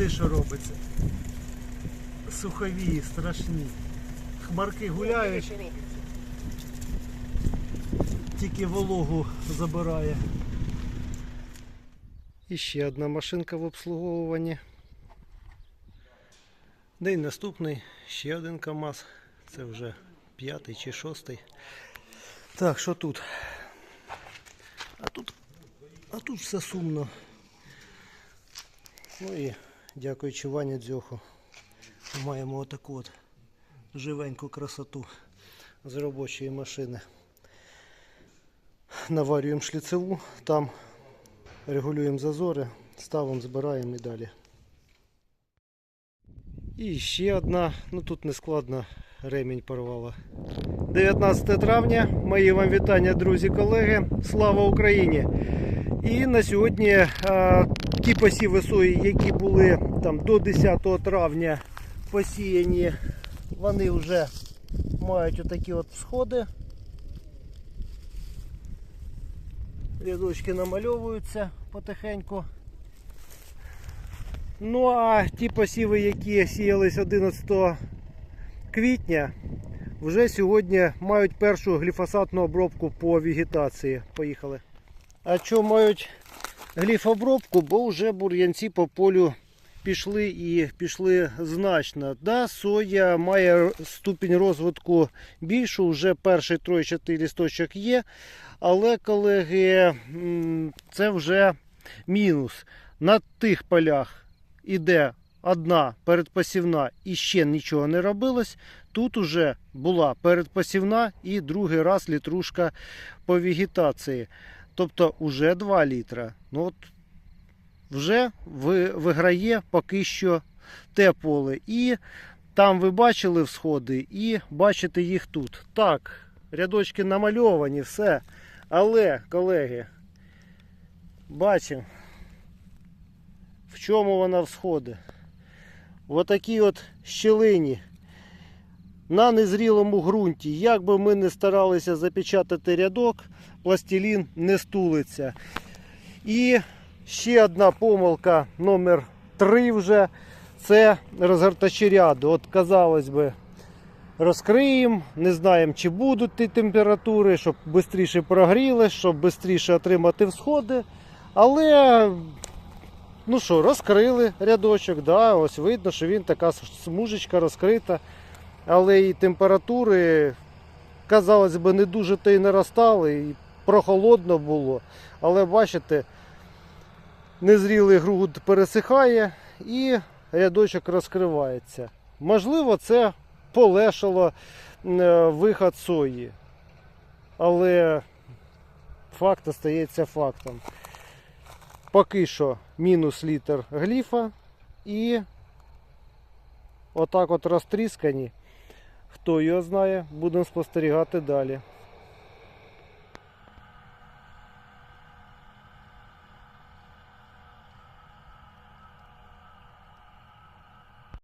Сюди що робиться? Суховії, страшні. Хмарки гуляють, тільки вологу забирає. І ще одна машинка в обслуговуванні. День наступний, ще один КАМАЗ. Це вже п'ятий чи шостий. Так, що тут? А тут, а тут все сумно. Ну і дякуючи Вані Дзьоху, маємо отаку от живеньку красоту з робочої машини. Наварюємо шліцеву, там регулюємо зазори, ставимо, збираємо і далі. І ще одна, ну тут не складно, ремінь порвала. 19 травня, мої вам вітання, друзі, колеги. Слава Україні! І на сьогодні ті посіви сої, які були там до 10 травня посіяні, вони вже мають отакі от сходи. Рядочки намальовуються потихеньку. Ну а ті посіви, які сіялись 11 квітня, вже сьогодні мають першу гліфосатну обробку по вегетації. Поїхали. А що мають гліфобробку, бо вже бур'янці по полю пішли і пішли значно. Да, соя має ступінь розвитку більшу, вже перший тройчатий лісточок є. Але, колеги, це вже мінус. На тих полях іде одна передпосівна і ще нічого не робилось. Тут уже була передпосівна і другий раз літрушка по вегетації. Тобто вже 2 літра. Ну, от вже виграє поки що те поле. І там ви бачили всходи, і бачите їх тут. Так, рядочки намальовані, все. Але, колеги, бачимо, в чому вона всходить. В отакій от щілині на незрілому ґрунті. Як би ми не старалися запечатати рядок, пластилін не стулиться. І ще одна помилка номер 3 вже це розгортачі ряду. От казалось би, розкриємо, не знаємо, чи будуть ті температури, щоб швидше прогріли, щоб швидше отримати всходи. Але, ну що, розкрили рядочок, да, ось видно, що він така смужечка розкрита. Але і температури, казалось би, не дуже то й наростали, і прохолодно було. Але бачите, незрілий ґрунт пересихає і рядочок розкривається. Можливо, це полегшило е, виход сої. Але факт остається фактом. Поки що мінус літр гліфа і отак от розтріскані. Хто його знає, будемо спостерігати далі.